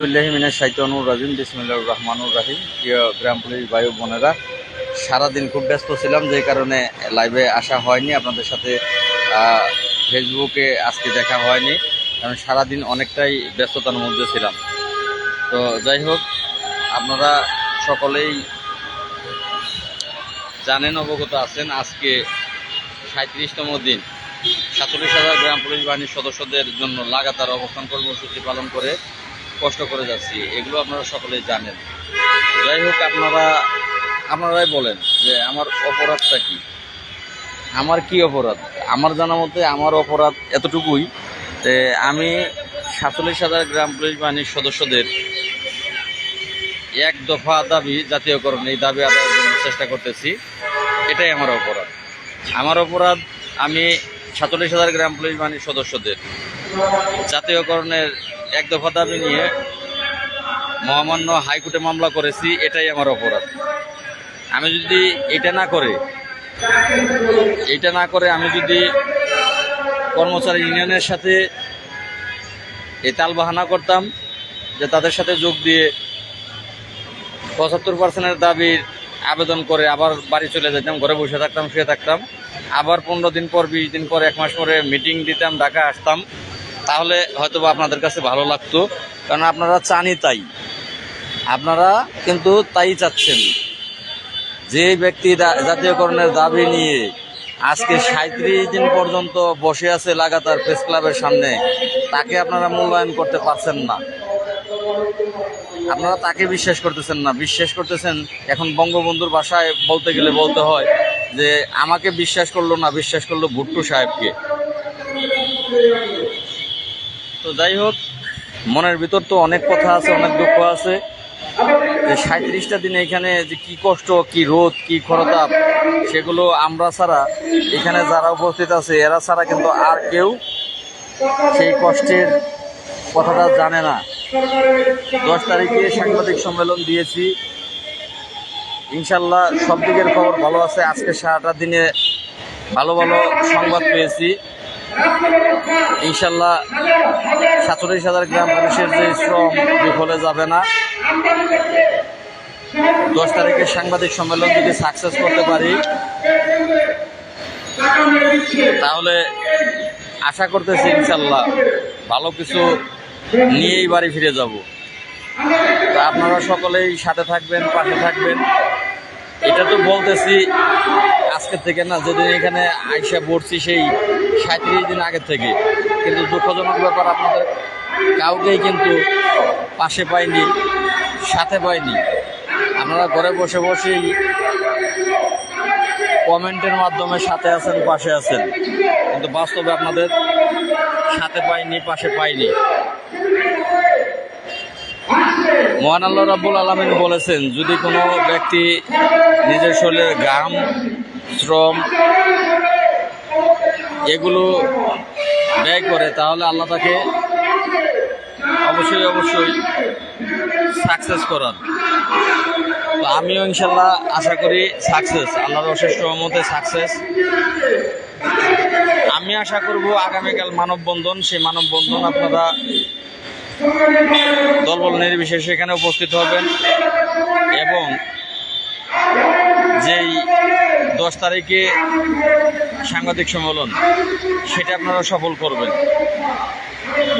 রাজিম বিসমিল্লাহ রহমানুর রাহিম। গ্রাম পুলিশ বায়ু বোনেরা, সারাদিন খুব ব্যস্ত ছিলাম, যে কারণে লাইভে আসা হয়নি, আপনাদের সাথে ফেসবুকে আজকে দেখা হয়নি, কারণ সারাদিন অনেকটাই ব্যস্ততার মধ্যে ছিলাম। তো যাই হোক, আপনারা সকলেই জানেন, অবগত আছেন, আজকে সাঁত্রিশতম দিন। সাতচল্লিশ হাজার গ্রাম পুলিশ বাহিনীর সদস্যদের জন্য লাগাতার অবস্থান কর্মসূচি পালন করে কষ্ট করে যাচ্ছি, এগুলো আপনারা সকলে জানেন। যাই হোক, আপনারা, আপনারাই বলেন যে আমার অপরাধটা কি? আমার কি অপরাধ? আমার জানা মতে আমার অপরাধ এতটুকুই যে আমি সাতচল্লিশ হাজার গ্রাম পুলিশ বাহিনীর সদস্যদের এক দফা দাবি জাতীয়করণ, এই দাবি আদায়ের জন্য চেষ্টা করতেছি। এটাই আমার অপরাধ। আমার অপরাধ আমি সাতচল্লিশ হাজার গ্রাম পুলিশ বাহিনীর সদস্যদের জাতীয়করণের এক দফা দাবি নিয়ে মহামান্য হাইকোর্টে মামলা করেছি, এটাই আমার অপরাধ। আমি যদি এটা না করে, এটা না করে আমি যদি কর্মচারী ইউনিয়নের সাথে এই তালবাহানা করতাম যে তাদের সাথে যোগ দিয়ে পঁচাত্তর পার্সেন্টের দাবির আবেদন করে আবার বাড়ি চলে যেতাম, ঘরে বসে থাকতাম, শুয়ে থাকতাম, আবার পনেরো দিন পর, বিশ দিন পর, এক মাস পরে মিটিং দিতাম ঢাকা আসতাম তাহলে হয়তো বা আপনাদের কাছে ভালো লাগতো, কারণ আপনারা চানই তাই। আপনারা কিন্তু তাই চাচ্ছেন। যে ব্যক্তি জাতীয়করণের দাবি নিয়ে আজকে সাঁত্রিশ দিন পর্যন্ত বসে আছে লাগাতার প্রেস ক্লাবের সামনে, তাকে আপনারা মূল্যায়ন করতে পারছেন না। আপনারা তাকে বিশ্বাস করতেছেন না। বিশ্বাস করতেছেন, এখন বঙ্গবন্ধুর ভাষায় বলতে গেলে বলতে হয় যে, আমাকে বিশ্বাস করল না, বিশ্বাস করল ভুট্টু সাহেবকে। তো যাই হোক, মনের ভিতর তো অনেক কথা আছে, অনেক দুঃখ আছে। যে সাঁত্রিশটা দিনে এখানে যে কি কষ্ট, কি রোদ, কি খরতাপ, সেগুলো আমরা ছাড়া, এখানে যারা উপস্থিত আছে, এরা ছাড়া কিন্তু আর কেউ সেই কষ্টের কথাটা জানে না। দশ তারিখে সাংবাদিক সম্মেলন দিয়েছি। ইনশাল্লাহ সব দিকের খবর ভালো আছে। আজকে সারাটা দিনে ভালো ভালো সংবাদ পেয়েছি। ইনশাল্লাহ সাতচল্লিশ হাজার গ্রাম পুলিশের যে শ্রম বিফলে যাবে না। দশ তারিখের সাংবাদিক সম্মেলন যদি সাকসেস করতে পারি, তাহলে আশা করতেছি ইনশাল্লাহ ভালো কিছু নিয়েই বাড়ি ফিরে যাব। তো আপনারা সকলেই সাথে থাকবেন, পাশে থাকবেন। এটা তো বলতেছি আজকে থেকে না, যেদিন এখানে আইসা পড়ছি সেই সাঁত্রিশ দিন আগের থেকে। কিন্তু দুঃখজনক ব্যাপার আপনাদের, কাউকেই কিন্তু পাশে পাইনি সাথে পাইনি আপনারা ঘরে বসে বসেই কমেন্টের মাধ্যমে সাথে আছেন, পাশে আছেন। কিন্তু বাস্তবে আপনাদের সাথে পাইনি পাশে পাইনি মহান আল্লাহ রাব্বুল আলমিন বলেছেন, যদি কোনো ব্যক্তি নিজের শরীরের ঘাম, শ্রম এগুলো ব্যয় করে, তাহলে আল্লাহ তাকে অবশ্যই অবশ্যই সাকসেস করান। তো আমিও ইনশাল্লাহ আশা করি সাকসেস আল্লাহর অশেষ মতে সাকসেস আমি আশা করব আগামীকাল মানববন্ধন, সেই মানববন্ধন আপনারা দলবল নির্বিশেষে এখানে উপস্থিত হবেন। এবং যেই দশ তারিখে সাংবাদিক সম্মেলন, সেটা আপনারা সফল করবেন।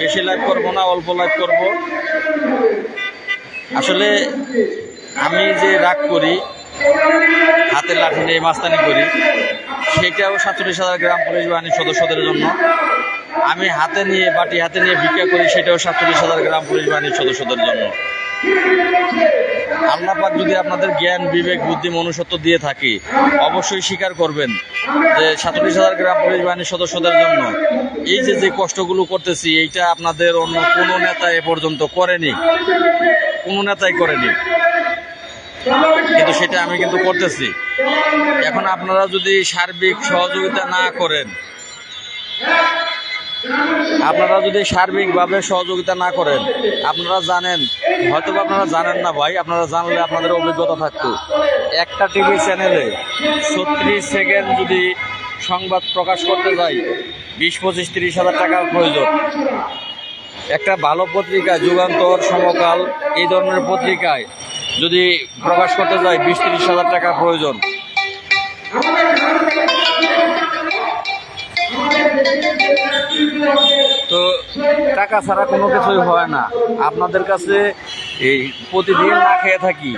বেশি লাইভ করব না, অল্প লাইভ করব। আসলে আমি যে রাগ করি, হাতের লাঠি নিয়ে মাস্তানি করি, সেটাও সাতচল্লিশ হাজার গ্রাম পুলিশ বাহিনীর সদস্যদের জন্য। আমি হাতে নিয়ে, বাটি হাতে নিয়ে ভিক্ষা করি, সেটাও সাতচল্লিশ হাজার গ্রাম পুলিশ বাহিনীর সদস্যদের জন্য। আল্লাহ পাক যদি আপনাদের জ্ঞান, বিবেক, বুদ্ধি, মনুষ্যত্ব দিয়ে থাকে, অবশ্যই স্বীকার করবেন যে সাতচল্লিশ হাজার গ্রাম পুলিশ বাহিনীর সদস্যদের জন্য এই যে যে কষ্টগুলো করতেছি, এইটা আপনাদের অন্য কোনো নেতা এ পর্যন্ত করেনি। কোনো নেতাই করেনি। কিন্তু সেটা আমি কিন্তু করতেছি। এখন আপনারা যদি সার্বিক সহযোগিতা না করেন আপনারা যদি সার্বিকভাবে সহযোগিতা না করেন, আপনারা জানেন হয়তো আপনারা জানেন না ভাই, আপনারা জানলে আপনাদের অভিজ্ঞতা থাকতো। একটা টিভি চ্যানেলে ছত্রিশ সেকেন্ড যদি সংবাদ প্রকাশ করতে যাই, বিশ, পঁচিশ, তিরিশ হাজার টাকার প্রয়োজন। একটা ভালো পত্রিকা যুগান্তর, সমকাল, এই ধরনের পত্রিকায় যদি প্রকাশ করতে যায় বিশ, তিরিশ হাজার টাকা প্রয়োজন। তো টাকা ছাড়া কোনো কিছুই হয় না। আপনাদের কাছে এই প্রতিদিন না খেয়ে থাকি।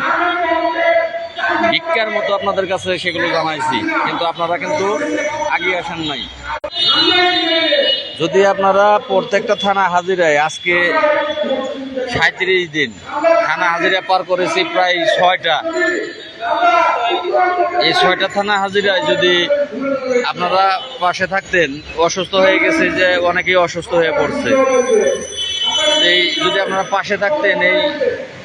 ভিক্ষার মতো আপনাদের কাছে সেগুলো জানাইছি, কিন্তু আপনারা কিন্তু আগে আসেন নাই। যদি আপনারা প্রত্যেকটা থানা হাজিরায় আজকে সাঁত্রিশ দিন থানা হাজিরা পার করেছি প্রায় ছয়টা এই ছয়টা থানা হাজিরায় যদি আপনারা পাশে থাকতেন, অসুস্থ হয়ে গেছে যে অনেকেই অসুস্থ হয়ে পড়ছে। এই যদি আপনারা পাশে থাকতেন, এই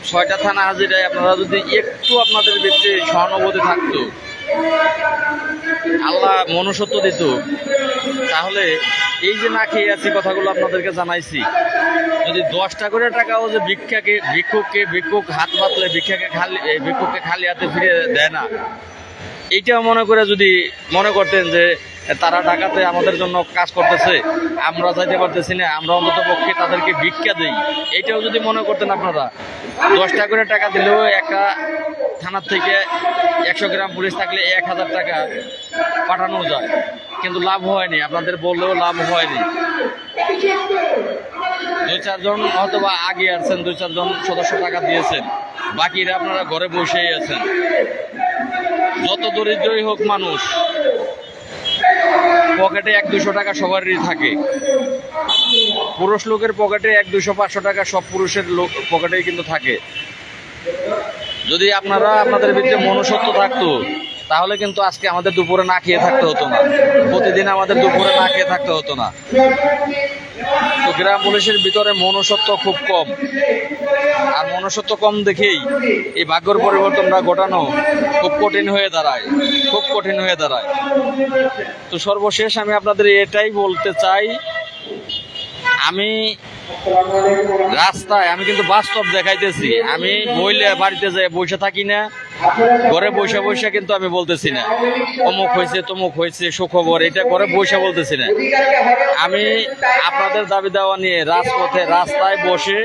ছয়টা থানা হাজিরায় আপনারা যদি একটু আপনাদের ভিতরে সহানুভূতি থাকতো, আল্লাহ মনুষ্যত্ব দিত, তাহলে এই যে না খেয়ে আছি কথাগুলো আপনাদেরকে জানাইছি যদি দশটা করে টাকাও যে ভিক্ষাকে, ভিক্ষুককে, ভিক্ষুক হাত পাতলে ভিক্ষাকে খালি ভিক্ষুককে খালি হাতে ফিরে দেয় না। এইটাও মনে করে যদি মনে করতেন যে তারা ঢাকাতে আমাদের জন্য কাজ করতেছে, আমরা যাইতে পারতেছি না, আমরা অন্তত পক্ষে তাদেরকে ভিক্ষা দিই। এইটাও যদি মনে করতেন আপনারা, দশটা করে টাকা দিলেও একটা থানার থেকে একশো গ্রাম পুলিশ থাকলে এক হাজার টাকা পাঠানো যায়। কিন্তু লাভ হয়নি, আপনাদের বললেও লাভ হয়নি। দুই চারজন হয়তো বা আগে আসছেন দুই চারজন সদস্য টাকা দিয়েছেন। বাকিরা আপনারা ঘরে বসেই আছেন। যত দরিদ্রই হোক মানুষ, পকেটে এক দুশো টাকা সবারই থাকে। পুরুষ লোকের পকেটে এক দুশো, পাঁচশো টাকা সব পুরুষের লোক পকেটেই কিন্তু থাকে। যদি আপনারা আপনাদের ভিতরে মনুষ্যত্ব থাকতো তাহলে কিন্তু আজকে আমাদের দুপুরে না খেয়ে থাকতে হতো না। প্রতিদিন আমাদের দুপুরে না খেয়ে থাকতে হতো না। তো গ্রাম পুলিশের ভিতরে মনুষ্যত্ব খুব কম। আর মনুষ্যত্ব কম দেখেই এই ভাগ্যর পরিবর্তনটা ঘটানো খুব কঠিন হয়ে দাঁড়ায়, খুব কঠিন হয়ে দাঁড়ায়। তো সর্বশেষ আমি আপনাদের এটাই বলতে চাই, আমি রাস্তায়, আমি কিন্তু বাস্তব দেখাইতেছি। আমি বইলে বাড়িতে যাই বসে থাকি না। ঘরে বসে বসে কিন্তু আমি বলতেছি না। অমুক হয়েছে, তমুক হয়েছে, সুখবর, এটা ঘরে বসে বলতেছি না। আমি আপনাদের দাবি দেওয়া নিয়ে রাজপথে রাস্তায় বসে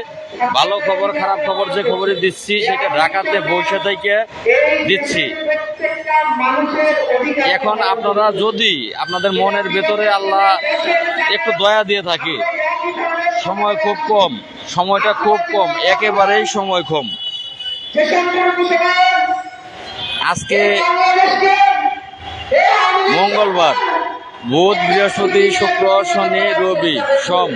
ভালো খবর, খারাপ খবর যে খবরই দিচ্ছি, সেটা ঢাকাতে বসে থেকে দিচ্ছি। এখন আপনারা যদি আপনাদের মনের ভেতরে আল্লাহ একটু দয়া দিয়ে থাকে, সময় খুব কম, সময়টা খুব কম, একেবারেই সময় কম। আজকে মঙ্গলবার, বুধ, বৃহস্পতি, শুক্র, শনি, রবি, সোম।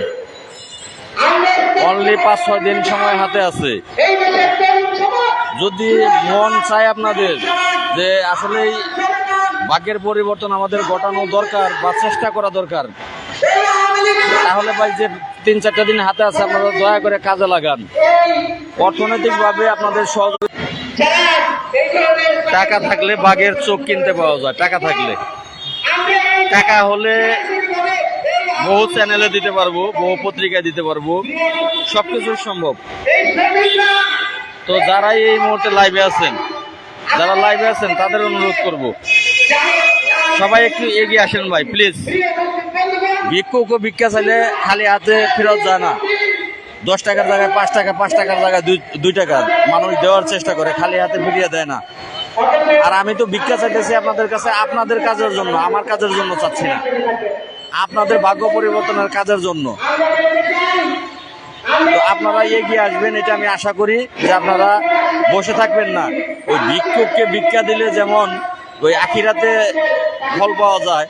অনলি পাঁচ, ছয় দিন সময় হাতে আছে। যদি মন চায় আপনাদের যে আসলেই বাঘের পরিবর্তন আমাদের ঘটানো দরকার বা চেষ্টা করা দরকার, তাহলে ভাই যে তিন, চারটা দিন হাতে আছে, আপনারা দয়া করে কাজে লাগান। অর্থনৈতিকভাবে আপনাদের সহযোগিতা টাকা থাকলে বাঘের চোখ কিনতে পাওয়া যায়, টাকা থাকলে। টাকা হলে বহু চ্যানেলে দিতে পারব, বহু পত্রিকায় দিতে পারব সবকিছুই সম্ভব। তো যারাই এই মুহূর্তে লাইভে আছেন, যারা লাইভে আছেন, তাদের অনুরোধ করব, সবাই একটু এগিয়ে আসেন ভাই প্লিজ ভিক্ষুকও ভিক্ষা চাইলে খালি হাতে ফেরত যায় না। দশ টাকার জায়গায় পাঁচ টাকা, পাঁচ টাকার জায়গায় দুই টাকা মানুষ দেওয়ার চেষ্টা করে, খালি হাতে ফিরিয়ে দেয় না। আর আমি তো ভিক্ষা চাইতেছি আপনাদের কাছে, আপনাদের কাজের জন্য, আমার কাজের জন্য চাচ্ছি না। আপনাদের ভাগ্য পরিবর্তনের কাজের জন্য। তো আপনারা এগিয়ে আসবেন, এটা আমি আশা করি যে আপনারা বসে থাকবেন না। ওই ভিক্ষুককে ভিক্ষা দিলে যেমন ওই আখিরাতে ফল পাওয়া যায়।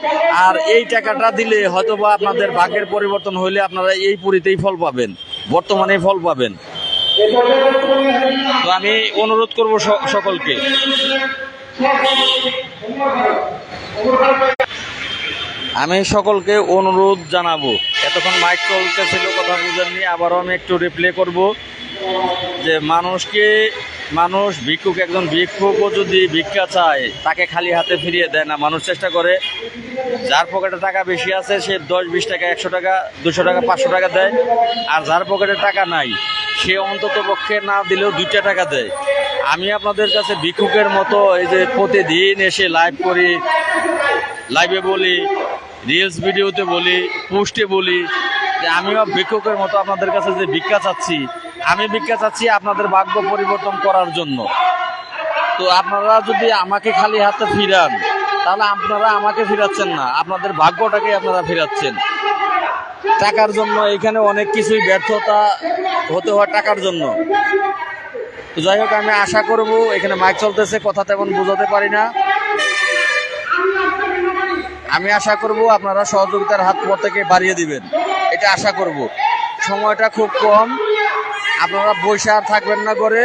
আর এই টাকাটা দিলে হয়তো বা আপনাদের ভাগ্যের পরিবর্তন হইলে আপনারা এই পুরীতেই ফল পাবেন। বর্তমানে ফল পাবেন। তো আমি অনুরোধ করব সকলকে। আমি সকলকে অনুরোধ জানাব। এতক্ষণ মাইক চলতেছিল, কথা বুঝেননি। আবারও আমি একটু রিপ্লে করব। যে মানুষকে মানুষ ভিক্ষুক একজন ভিক্ষুকও যদি ভিক্ষা চায়, তাকে খালি হাতে ফিরিয়ে দেয় না। মানুষ চেষ্টা করে, যার পকেটে টাকা বেশি আছে, সে দশ, বিশ টাকা, একশো টাকা, দুশো টাকা, পাঁচশো টাকা দেয়। আর যার পকেটে টাকা নাই, সে অন্তত পক্ষে না দিলেও দুইটা টাকা দেয়। আমি আপনাদের কাছে ভিক্ষুকের মতো এই যে প্রতিদিন এসে লাইভ করি লাইভে বলি রিলস ভিডিওতে বলি পোস্টে বলি, যে আমিও ভিক্ষুকের মতো আপনাদের কাছে যে ভিক্ষা চাচ্ছি আমি ভিক্ষা চাচ্ছি আপনাদের ভাগ্য পরিবর্তন করার জন্য। তো আপনারা যদি আমাকে খালি হাতে ফিরান, তাহলে আপনারা আমাকে ফিরাচ্ছেন না। আপনাদের ভাগ্যটাকে আপনারা ফিরাচ্ছেন। টাকার জন্য এখানে অনেক কিছুই ব্যর্থতা হতে হয় টাকার জন্য। তো যাই হোক, আমি আশা করব এখানে মাইক চলতেছে, কথা তেমন বোঝাতে পারি না। আমি আশা করব আপনারা সহযোগিতার হাত থেকে বাড়িয়ে দিবেন। এটা আশা করব। সময়টা খুব কম। আপনারা বসে আর থাকবেন না করে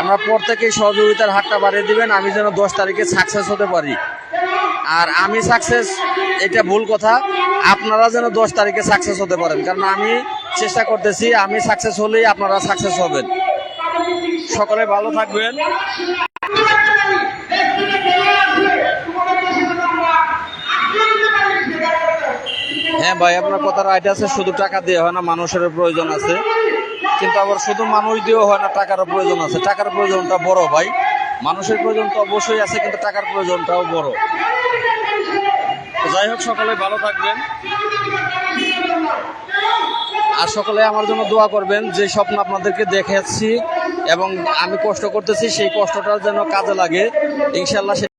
আমরা পর থেকে সহযোগিতার হাতটা বাড়িয়ে দিবেন, আমি যেন দশ তারিখে সাকসেস হতে পারি। আর আমি সাকসেস এটা ভুল কথা, আপনারা যেন দশ তারিখে সাকসেস হতে পারেন, কারণ আমি চেষ্টা করতেছি, আমি সাকসেস হলেই আপনারা সাকসেস হবেন। সকলে ভালো থাকবেন। হ্যাঁ ভাই, আপনার কথা রাইট আছে, শুধু টাকা দিয়ে হয় না মানুষের প্রয়োজন আছে। কিন্তু আবার শুধু মানুষ দিয়েও হয় না টাকারও প্রয়োজন আছে। টাকার প্রয়োজনটা বড় ভাই। মানুষের প্রয়োজন তো অবশ্যই আছে, কিন্তু টাকার প্রয়োজনটাও বড়। যাই হোক, সকলে ভালো থাকবেন। আর সকলে আমার জন্য দোয়া করবেন, যে স্বপ্ন আপনাদেরকে দেখাচ্ছি এবং আমি কষ্ট করতেছি, সেই কষ্টটা যেন কাজে লাগে। ইনশাল্লাহ